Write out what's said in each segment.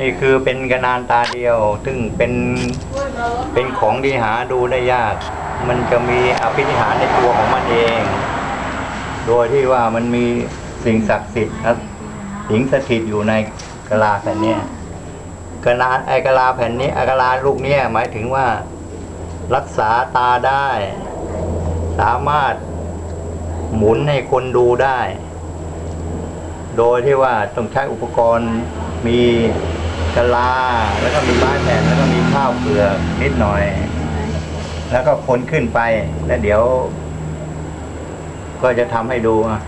นี่คือเป็นกระนานตาเดียว ซึ่งเป็นเป็นของที่หาดูได้ยาก มันจะมีอภินิหารในตัวของมันเอง โดยที่ว่ามันมีสิ่งศักดิ์สิทธิ์ครับสิงสถิตอยู่ในกะลาแผ่นนี้กระนาไอกะลาแผ่นนี้ไอกะลาลูกนี้หมายถึงว่า รักษาตาได้ สามารถหมุนให้คนดูได้ โดยที่ว่าต้องใช้อุปกรณ์มี กะลา แล้วก็มีไม้แผ่นแล้วก็มีข้าวเปลือกนิดหน่อย แล้วก็คนขึ้นไป แล้วเดี๋ยว ก็จะทำให้ดูอะ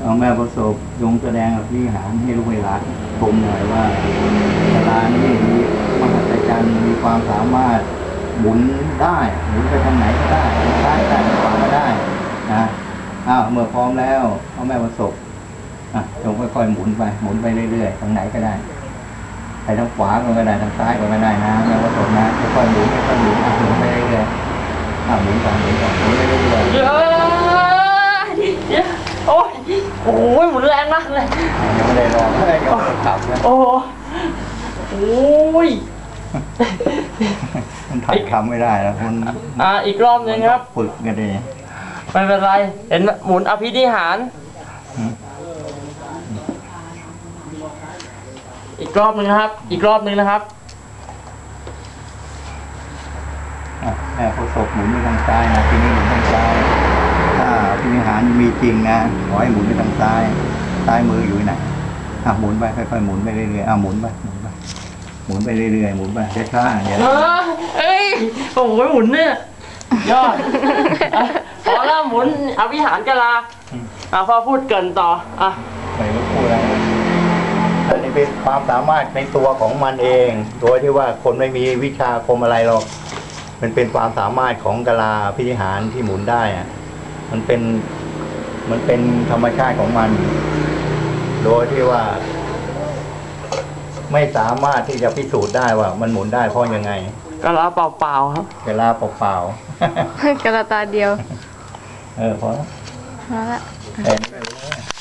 เอาแม่ประสบยงแสดงกับวิหารให้ลูกเวลานชมหน่อยว่าศาลานี้มีมหัศจรรย์มีความสามารถหมุนได้หมุนไปทางไหนก็ได้ทางซ้ายได้ทางขวาก็ได้นะอ้าวเมื่อพร้อมแล้วเอาแม่ประสบอะจงค่อยๆหมุนไปหมุนไปเรื่อยๆทางไหนก็ได้ไปทางขวาก็ได้ทางซ้ายก็ได้นะแม่ประสบนะค่อยๆหมุนค่อยๆหมุนอะหมุนไปเรื่อยๆอะหมุนก่อนหมุนก่อนหมุนไปเรื่อยๆ หมุนแรงมากเลย ยังไม่ได้ลองยังไม่ได้ขับนะโอ้โหโอ้ย มันถ่ายทำไม่ได้แล้วมันอ่า อีกรอบหนึงครับ ฝึกกันดิไม่เป็นไร เห็นไหมหมุนอภินิหารอืมอีกรอบหนึ่งนะครับ อีกรอบหนึ่งนะครับ อะแม่ประสบหมุนไปทางซ้ายนะทีนี้หมุนทางซ้าย ถ้าพินิหารมีจริงนะขอให้หมุนไปทางซ้ายซ้ายมืออยู่ไหนอะหมุนไปค่อยๆหมุนไปเรื่อยๆอะหมุนไปหมุนไปหมุนไปเรื่อยๆหมุนไปช้าๆเดี๋ยวเออเอ้ยโอ้โหหมุนเนี่ยยอดอะพอแล้วหมุนอภิหารกะลาอะพอพูดเกรินต่ออะไม่รู้พูดอะไรอันนี้เป็นความสามารถในตัวของมันเองโดยที่ว่าคนไม่มีวิชาคมอะไรหรอก มันเป็นความสามารถของกะลาพินิหารที่หมุนได้อะ มันเป็นมันเป็นธรรมชาติของมัน โดยที่ว่า ไม่สามารถที่จะพิสูจน์ได้ว่า มันหมุนได้เพราะยังไงกะลาเปล่าๆครับเวลาเปล่ากระตาเดียวๆเออพอแล้วมาละแค่นี้ก็รู้แล้ว